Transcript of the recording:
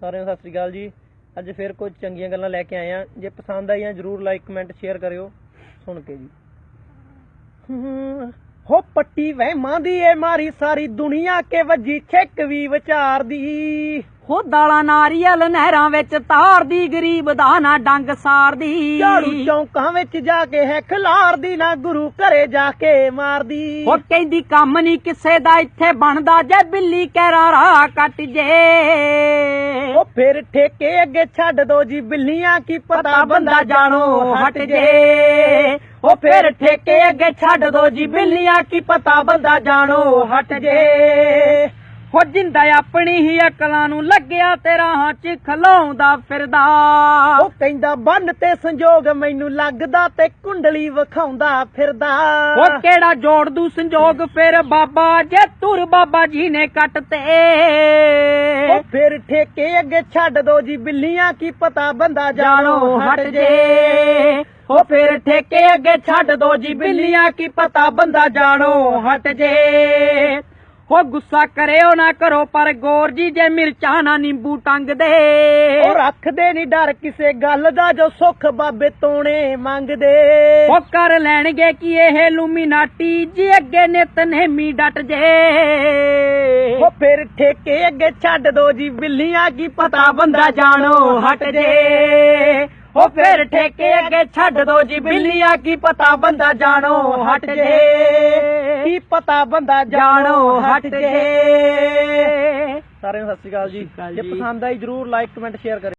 ਸਾਰਿਆਂ ਨੂੰ ਸਤਿ ਸ੍ਰੀ ਅਕਾਲ ਜੀ। ਅੱਜ ਫਿਰ ਕੁਝ ਚੰਗੀਆਂ ਗੱਲਾਂ ਲੈ ਕੇ ਆਏ ਆ ਜੇ ਪਸੰਦ ਆਈਆਂ ਜਰੂਰ ਲਾਈਕ ਕਮੈਂਟ ਸ਼ੇਅਰ ਕਰਿਓ। ਸੁਣ ਕੇ ਜੀ। ਹੋ ਪੱਟੀ ਵਹਿਮਾਂ ਦੀ ਏ ਮਾਰੀ ਸਾਰੀ ਦੁਨੀਆ ਕੇ ਵੱਜੀ ਛਿੱਕ ਵੀ ਵਿਚਾਰ ਦੀ। ਹੋ ਦਾਲਾਂ ਨਾਰੀਅਲ ਨਹਿਰਾਂ ਵਿੱਚ ਤਾਰਦੀ ਗਰੀਬ ਦਾ ਨਾ ਡੰਗ ਸਾਰਦੀ ਝਾੜੂ ਚੌਂਕਾਂ ਵਿੱਚ ਜਾ ਕੇ ਹੈ ਖਿਲਾਰਦੀ ਨਾ ਗੁਰੂ ਘਰੇ ਜਾ ਕੇ ਮਾਰਦੀ ਹੋ ਕਹਿੰਦੀ ਕੰਮ ਨਹੀਂ ਕਿਸੇ ਦਾ ਇੱਥੇ ਬਣਦਾ ਜੇ ਬਿੱਲੀ ਕਹਿਰਾ ਰਾਹ ਕੱਟ ਜੇ। ਉਹ ਫਿਰ ਠੇਕੇ ਅੱਗੇ ਛੱਡ ਦੋ ਜੀ ਬਿੱਲੀਆਂ ਕੀ ਪਤਾ ਬੰਦਾ ਜਾਣੋ ਹਟ ਜੇ। ਉਹ ਫਿਰ ਠੇਕੇ ਅੱਗੇ ਛੱਡ ਦੋ ਜੀ ਬਿੱਲੀਆਂ ਕੀ ਪਤਾ ਬੰਦਾ ਜਾਣੋ ਹਟ ਜੇ। ਹੋ ਜਿੰਦਾ ਆਪਣੀ ਹੀ ਅਕਲਾਂ ਨੂੰ ਲੱਗਿਆ ਤੇ ਰਾਹਾਂ 'ਚ ਖਲਾਉਂਦਾ ਫਿਰਦਾ। ਉਹ ਕਹਿੰਦਾ ਬੰਨ ਤੇ ਸੰਜੋਗ ਮੈਨੂੰ ਲੱਗਦਾ ਤੇ ਕੁੰਡਲੀ ਵਿਖਾਉਂਦਾ ਫਿਰਦਾ। ਉਹ ਕਿਹੜਾ ਜੋੜ ਦੂ ਸੰਜੋਗ? ਫਿਰ ਬਾਬਾ ਜੇ ਤੁਰ ਬਾਬਾ ਜੀ ਨੇ ਕੱਟ ਤੇ। ਉਹ ਫਿਰ ਠੇਕੇ ਅੱਗੇ ਛੱਡ ਦੋ ਜੀ ਬਿੱਲੀਆਂ ਕੀ ਪਤਾ ਬੰਦਾ ਜਾਣੋ ਹਟ ਜੇ। ਉਹ ਫਿਰ ਠੇਕੇ ਅੱਗੇ ਛੱਡ ਦੋ ਜੀ ਬਿੱਲੀਆਂ ਕੀ ਪਤਾ ਬੰਦਾ ਜਾਣੋ ਹਟ ਜੇ। ਉਹ ਗੁੱਸਾ ਕਰਿਓ ਨਾ ਕਰੋ ਪਰ ਗੌਰ ਜੀ ਜੇ ਮਿਰਚਾਂ ਨਾ ਨਿੰਬੂ ਟੰਗ ਦੇ ਉਹ ਰੱਖਦੇ ਨਹੀਂ ਡਰ ਕਿਸੇ ਗੱਲ ਦਾ ਜੋ ਸੁੱਖ ਬਾਬੇ ਤੋਣੇ ਮੰਗਦੇ। ਉਹ ਕਰ ਲੈਣਗੇ ਕੀ ਇਹ ਲੂਮੀਨਾਟੀ ਜੀ ਅੱਗੇ ਨਿਤ ਨੇਮੀ ਡਟ ਜੇ। ਉਹ ਫਿਰ ਠੇਕੇ ਅੱਗੇ ਛੱਡ ਦੋ ਜੀ ਬਿੱਲੀਆਂ ਕੀ ਪਤਾ ਬੰਦਾ ਜਾਣੋ ਹਟ ਜੇ। ਉਹ ਫਿਰ ਠੇਕੇ ਅੱਗੇ ਛੱਡ ਦੋ ਜੀ ਬਿੱਲੀਆਂ ਕੀ ਪਤਾ ਬੰਦਾ ਜਾਣੋ ਹਟ ਜੇ। ਕੀ ਪਤਾ ਬੰਦਾ ਜਾਣੋ ਹਟ ਜੇ। ਸਾਰਿਆਂ ਨੂੰ ਸਤਿ ਸ਼੍ਰੀ ਅਕਾਲ ਜੀ। ਜੇ। ਪਸੰਦ ਆਈ ਜਰੂਰ ਲਾਈਕ ਕਮੈਂਟ ਸ਼ੇਅਰ ਕਰਿਓ।